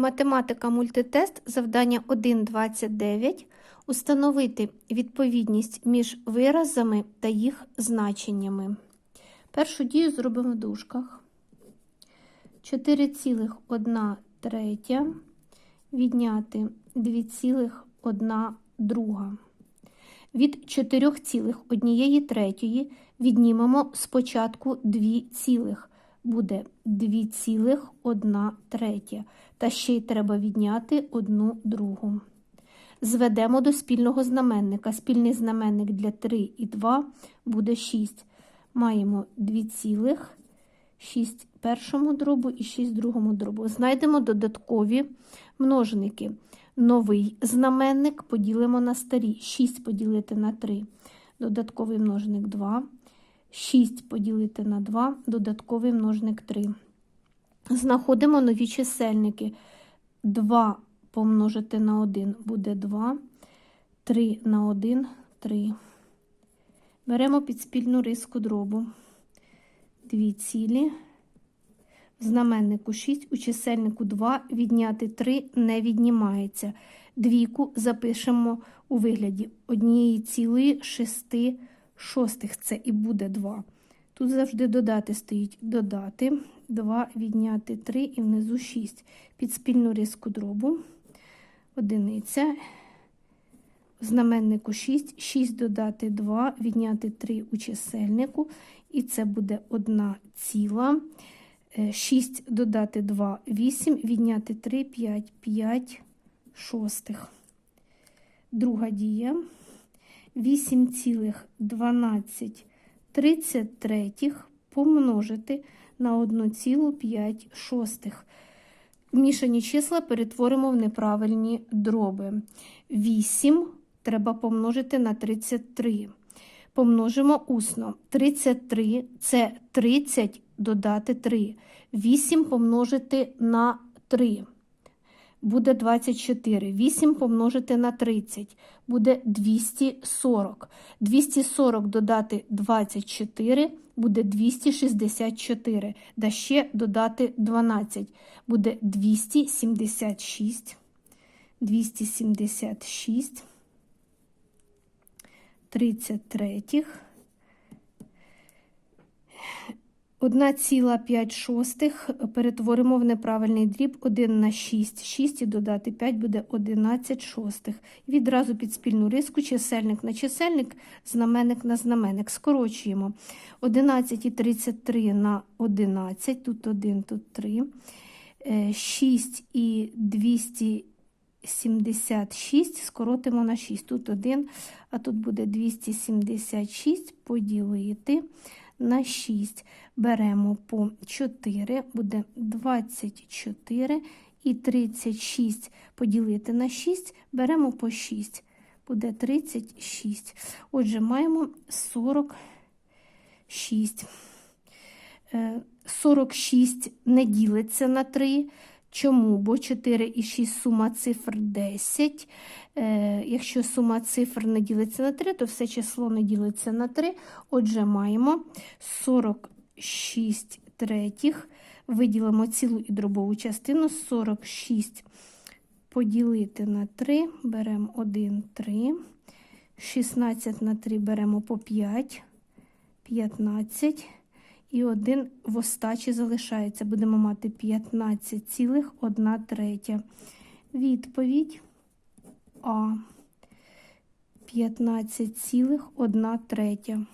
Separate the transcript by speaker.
Speaker 1: Математика мультитест завдання 1.29. Установити відповідність між виразами та їх значеннями. Першу дію зробимо в дужках. 4,1 третя відняти 2,1 друга. Від 4,1 третьої віднімемо спочатку 2 цілих. Буде 2,1 третя. Та ще й треба відняти одну другу. Зведемо до спільного знаменника. Спільний знаменник для 3 і 2 буде 6. Маємо 2 цілих, 6 першому дробу і 6 другому дробу. Знайдемо додаткові множники. Новий знаменник поділимо на старі. 6 поділити на 3. Додатковий множник 2. 6 поділити на 2, додатковий множник 3. Знаходимо нові чисельники. 2 помножити на 1 буде 2, 3 на 1 3. Беремо підспільну риску дробу. 2 цілі. В знаменнику 6, у чисельнику 2, відняти 3 не віднімається. Двійку запишемо у вигляді однієї цілої шести шостих. Це і буде 2. Тут завжди додати стоїть додати. 2 відняти 3 і внизу 6. Під спільну різку дробу. Одиниця. В знаменнику 6. 6 додати 2, відняти 3 у чисельнику. І це буде 1 ціла. 6 додати 2, 8, відняти 3, 5, 5 шостих. Друга дія. 8,12 помножити на 1,5 шостих. Мішані числа перетворимо в неправильні дроби. 8 треба помножити на 33. Помножимо усно. 33 це 30 додати 3. 8 помножити на 3 буде 24. 8 помножити на 30 буде 240. 240 додати 24 буде 264. Да ще додати 12 буде 276. 276. 33. 1,5 шостих перетворимо в неправильний дріб 1 на 6. 6 і додати 5 буде 11 шостих. Відразу під спільну риску чисельник на чисельник, знаменник на знаменник. Скорочуємо 11,33 на 11, тут 1, тут 3. 6 і 276 скоротимо на 6. Тут 1, а тут буде 276 поділити на 6. Беремо по 4, буде 24 і 36 поділити на 6, беремо по 6, буде 36. Отже, маємо 46. 46 не ділиться на 3. Чому? Бо 4 і 6 сума цифр 10. Е, Якщо сума цифр не ділиться на 3, то все число не ділиться на 3. Отже, маємо 46 третіх. Виділимо цілу і дробову частину 46 поділити на 3, беремо 1, 3. 16 на 3 беремо по 5, 15. І один в остачі залишається. Будемо мати 15,1 третя. Відповідь А. 15,1 третя.